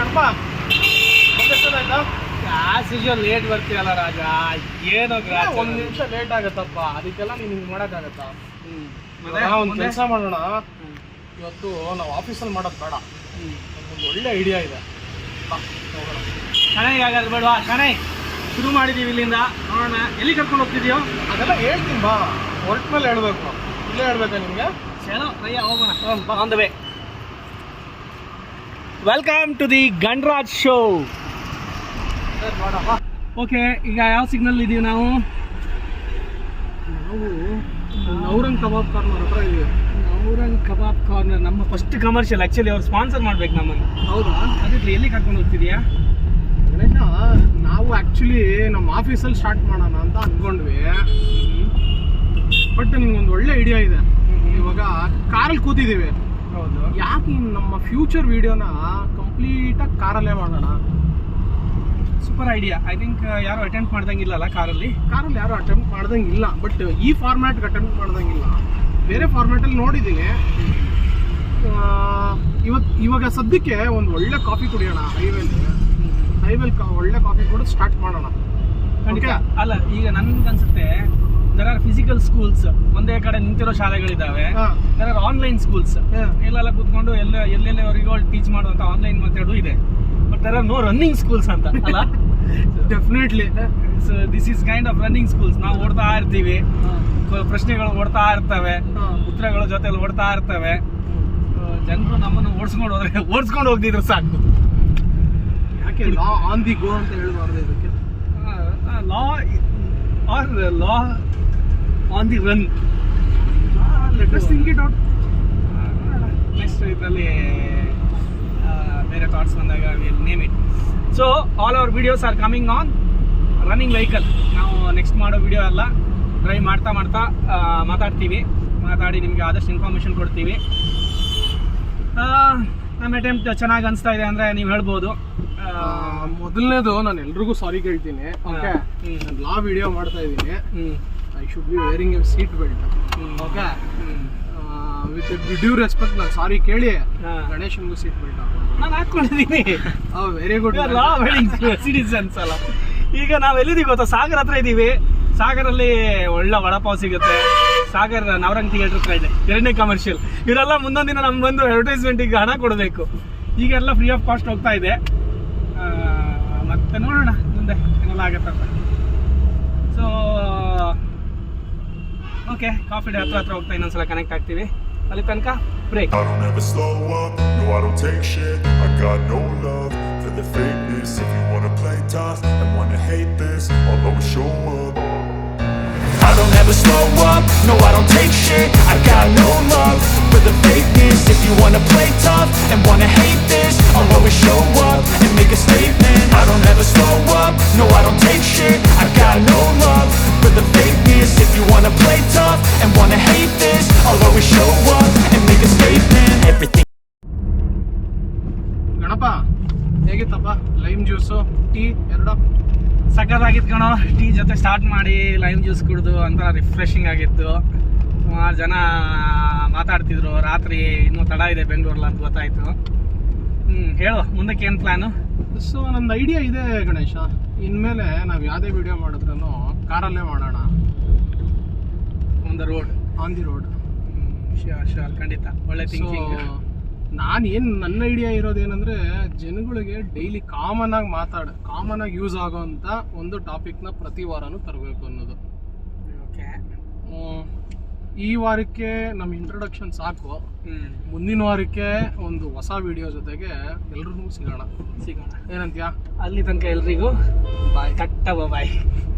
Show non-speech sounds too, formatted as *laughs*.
Ganapa. Usual late ಬರ್ತೀಯಲ್ಲ ರಾಜ. ಏನೋ ಗ್ರಾಚಾರ. ಒಂದು ನಿಮಿಷ ಲೇಟ್ ಆಗುತ್ತಪ್ಪ. ಅದಕ್ಕೆಲ್ಲ ನೀನು ಹಿಂಗೆ ಮಾಡೋಕ್ಕಾಗತ್ತಾ? ಹ್ಞೂ ಒಂದು? ಕೆಲಸ ಮಾಡೋಣ. ಇವತ್ತು ನಾವು ಆಫೀಸಲ್ಲಿ ಮಾಡೋದು ಬೇಡ. ಒಂದು ಒಳ್ಳೆ ಐಡಿಯಾ ಇದೆ. ಚೆನ್ನಾಗಿ ಆಗೋದು ಬೇಡವಾ? ಚೆನ್ನಾಗಿ ಶುರು ಮಾಡಿದೀವಿ ಇಲ್ಲಿಂದ. ನೋಡೋಣ ಎಲ್ಲಿ ಕರ್ಕೊಂಡು ಹೋಗ್ತಿದ್ಯೋ? ಅದೆಲ್ಲ ಹೇಳ್ತೀನಿ ಬಾ. ಹೊರಟ್ ಮೇಲೆ ಹೇಳ್ಬೇಕು. ಇಲ್ಲೇ ಹೇಳ್ಬೇಕಾ ನಿಮಗೆ? ಚಲೋ ರಯ್ಯ ಹೋಗೋಣ. On the way welcome to the Ganaraj show okay ಈಗ ಯಾವ ಸಿಗ್ನಲ್ ಇದೀವಿ ನಾವು? ನಾವು ನೌರಂಗ್ ಕಬಾಬ್ ಕಾರ್ನರ್ ಹತ್ರ ಇದೀವಿ. ನೌರಂಗ್ ಕಬಾಬ್ ಕಾರ್ನರ್ ನಮ್ಮ ಫಸ್ಟ್ ಕಮರ್ಷಿಯಲ್ ಆಕ್ಚುಲಿ ಅವ್ರು ಸ್ಪಾನ್ಸರ್ ಮಾಡ್ಬೇಕು ನಮ್ಮನ್ನು. ಹೌದಾ? ಅದಕ್ಕೆ ಎಲ್ಲಿ ಕರ್ಕೊಂಡು ಹೋಗ್ತಿದ್ಯಾ? ಗಣೇಶ ನಾವು ಆ್ಯಕ್ಚುಲಿ ನಮ್ಮ ಆಫೀಸಲ್ಲಿ ಸ್ಟಾರ್ಟ್ ಮಾಡೋಣ ಅಂತ ಅಂದ್ಕೊಂಡ್ವಿ. ಬಟ್ ನಿಮ್ಗೊಂದು ಒಳ್ಳೆ ಐಡಿಯಾ ಇದೆ. ಇವಾಗ ಕಾರಲ್ಲಿ ಕೂತಿದ್ದೀವಿ ಯಾಕೆ ನಮ್ಮ ಫ್ಯೂಚರ್ ವಿಡಿಯೋನ ಕಂಪ್ಲೀಟಾಗಿ ಕಾರಲ್ಲೇ ಮಾಡೋಣ? ಸೂಪರ್ ಐಡಿಯಾ ಐ ಥಿಂಕ್ ಯಾರು ಅಟೆಂಪ್ಟ್ ಮಾಡ್ದಂಗಿಲ್ಲಲ್ಲ ಕಾರಲ್ಲಿ? ಕಾರಲ್ಲಿ ಯಾರು ಅಟೆಂಪ್ಟ್ ಮಾಡ್ದಂಗಿಲ್ಲ ಬಟ್ ಈ ಫಾರ್ಮ್ಯಾಟ್ಗೆ ಅಟೆಂಪ್ಟ್ ಮಾಡ್ದಂಗಿಲ್ಲ. ಬೇರೆ ಫಾರ್ಮ್ಯಾಟಲ್ಲಿ ನೋಡಿದ್ದೀನಿ. ಇವತ್ತು ಇವಾಗ ಸದ್ಯಕ್ಕೆ ಒಂದು ಒಳ್ಳೆ ಕಾಫಿ ಕುಡಿಯೋಣ ಹೈವೇಲಿ ಹೈವೇಲಿ ಒಳ್ಳೆ ಕಾಫಿ ಕೂಡ ಸ್ಟಾರ್ಟ್ ಮಾಡೋಣ. ಖಂಡಿತ. ಅಲ್ಲ ಈಗ ನನ್ಗೆ ಅನ್ಸುತ್ತೆ ದರ್ ಆರ್ ಫಿಸಿಕಲ್ ಸ್ಕೂಲ್ಸ್ ಒಂದೇ ಕಡೆ ನಿಂತಿರೋ ಶಾಲೆಗಳಿದ್ದಾವೆ ದರ್ ಆರ್ ಆನ್ಲೈನ್ ಸ್ಕೂಲ್ಸ್ ಎಲ್ಲೆಲ್ಲ ಕೂತ್ಕೊಂಡು ಎಲ್ಲ ಎಲ್ಲೆಲ್ಲಿವರೆಗೂ ಟೀಚ್ ಮಾಡುವಂತ ಆನ್ಲೈನ್ ಮೆಥಡು ಇದೆ. But there are no running schools ಅಂತ ಅಲ್ಲ? Definitely so this is kind of running schools ನಾವು ಓಡ್ತಾ ಇರ್ತೀವಿ. ಪ್ರಶ್ನೆಗಳು ಓಡ್ತಾ ಇರ್ತವೆ. ಉತ್ತರಗಳ ಜೊತೆಲಿ ಓಡ್ತಾ ಇರ್ತವೆ. ಜನರು ನಮ್ಮನ್ನು ಓಡಿಸ್ಕೊಂಡು ಹೋದ್ರೆ *laughs* ಓಡಿಸ್ಕೊಂಡು ಹೋಗ್ತಿದ್ರು ಸಾಕು. ಯಾಕೆ ಲಾ ಆನ್ ದಿ ಗೋ ಅಂತ ಹೇಳ್ಬಾರ್ದು ಇದಕ್ಕೆ? Law or law on the run let's think it out next ಇದರಲ್ಲಿ ಬೇರೆ ಥಾಟ್ಸ್ ಬಂದಾಗ will name it so all our videos are coming on running vehicle ನಾವು ನೆಕ್ಸ್ಟ್ ಮಾಡೋ ವಿಡಿಯೋ ಅಲ್ಲ ಡ್ರೈವ್ ಮಾಡ್ತಾ ಮಾಡ್ತಾ ಮಾತಾಡ್ತೀವಿ. ಮಾತಾಡಿ ನಿಮಗೆ ಆದಷ್ಟು ಇನ್ಫಾರ್ಮೇಷನ್ ಕೊಡ್ತೀವಿ. ನಮ್ಮ ಅಟೆಂಪ್ಟ್ ಚೆನ್ನಾಗಿ ಅನಿಸ್ತಾ ಇದೆ ಅಂದರೆ ನೀವು ಹೇಳ್ಬೋದು. ಮೊದಲನೇದು ನಾನು ಎಲ್ರಿಗೂ ಸಾರಿ ಕೇಳ್ತೀನಿ. ಓಕೆ ನಾನು ಲಾ ವಿಡಿಯೋ ಮಾಡ್ತಾ ಇದ್ದೀನಿ. I should be wearing a seat belt. Okay. With due respect ನಾನು ಸಾರಿ ಕೇಳಿ. ಗಣೇಶನ್ಗೂ ಸೀಟ್ ಬೆಲ್ಟ್ ನಾನು ಹಾಕ್ಕೊಂಡಿದ್ದೀನಿ ವೆರಿ ಗುಡ್ ಲಾ ಸಿಟಿಸನ್ಸ್ ಅಲ್ಲ. ಈಗ ನಾವು ಎಲ್ಲಿದ್ದೀವಿ ಗೊತ್ತಾ? ಸಾಗರ ಹತ್ರ ಇದೀವಿ. ಸಾಗರಲ್ಲಿ ಒಳ್ಳೆ ವಡಪಾವ್ ಸಿಗುತ್ತೆ. ಸಾಗರ್ ನವರಂಗ್ ಥಿಯೇಟರ್ ಹತ್ರ ಇದೆ, ಎರಡನೇ ಕಮರ್ಷಿಯಲ್ ಇವರೆಲ್ಲ ಮುಂದೊಂದು ದಿನ ನಮ್ಗೆ ಬಂದು ಅಡ್ವರ್ಟೈಸ್ಮೆಂಟಿಗೆ ಹಣ ಕೊಡಬೇಕು. ಈಗೆಲ್ಲ ಫ್ರೀ ಆಫ್ ಕಾಸ್ಟ್ ಹೋಗ್ತಾ ಇದೆ. ಮತ್ತೆ ನೋಡೋಣ, ಮುಂದೆ ಏನೆಲ್ಲ ಆಗತ್ತೆ ಸೊ ಓಕೆ ಕಾಫಿ ಡೇ ಹತ್ರ ಹತ್ರ ಹೋಗ್ತಾ ಇನ್ನೊಂದ್ಸಲ ಕನೆಕ್ಟ್ ಆಗ್ತೀವಿ. ಅಲ್ಲಿ ತನಕ break show up. I don't ever slow up, no I don't take shit I got no love for the fakeness If you wanna play tough and wanna hate this I'll always show up and make a statement I don't ever slow up, no I don't take shit I got no love for the fakeness If you wanna play tough and wanna hate this I'll always show up and make a statement Everything Ganapa ಹೇಗಿತ್ತಪ್ಪ lime juice tea ಎರಡು ಸಖತ್ತಾಗಿತ್ತು ಕಣೋ. Tea ಜೊತೆ start ಮಾಡಿ lime juice ಕುಡಿದು ಒಂಥರ refreshing ಆಗಿತ್ತು. ಸುಮಾರು ಜನ ಮಾತಾಡ್ತಿದ್ರು. ರಾತ್ರಿ ಇನ್ನೂ ತಡ ಇದೆ ಬೆಂಗಳೂರಲ್ಲಿ ಅಂತ ಗೊತ್ತಾಯ್ತು. ಹ್ಞೂ ಹೇಳು ಮುಂದಕ್ಕೆ ಏನು ಪ್ಲ್ಯಾನು ಸೊ ನಂದು ಐಡಿಯಾ ಇದೆ ಗಣೇಶ. ಇನ್ಮೇಲೆ ನಾವು ಯಾವುದೇ ವಿಡಿಯೋ ಮಾಡಿದ್ರು ಕಾರಲ್ಲೇ ಮಾಡೋಣ. On the road on the road sure sure ಖಂಡಿತ. ಒಳ್ಳೆ ಥಿಂಕಿಂಗ್ ನಾನು ಏನು ನನ್ನ ಐಡಿಯಾ ಇರೋದೇನೆಂದರೆ ಜನಗಳಿಗೆ ಡೈಲಿ ಕಾಮನ್ ಆಗಿ ಮಾತಾಡ ಕಾಮನ್ ಆಗಿ ಯೂಸ್ ಆಗೋವಂಥ ಒಂದು ಟಾಪಿಕ್ನ ಪ್ರತಿ ವಾರನೂ ತರಬೇಕು ಅನ್ನೋದು. ಓಕೆ ಈ ವಾರಕ್ಕೆ ನಮ್ಮ ಇಂಟ್ರೊಡಕ್ಷನ್ ಸಾಕು. ಮುಂದಿನ ವಾರಕ್ಕೆ ಒಂದು ಹೊಸ ವಿಡಿಯೋ ಜೊತೆಗೆ ಎಲ್ರಿಗೂ ಸಿಗೋಣ. ಸಿಗೋಣ. ಏನಂತೀಯ? ಅಲ್ಲಿ ತನಕ ಎಲ್ರಿಗೂ ಬಾಯ್ ಕಟ್ಟ ಬಾಯ್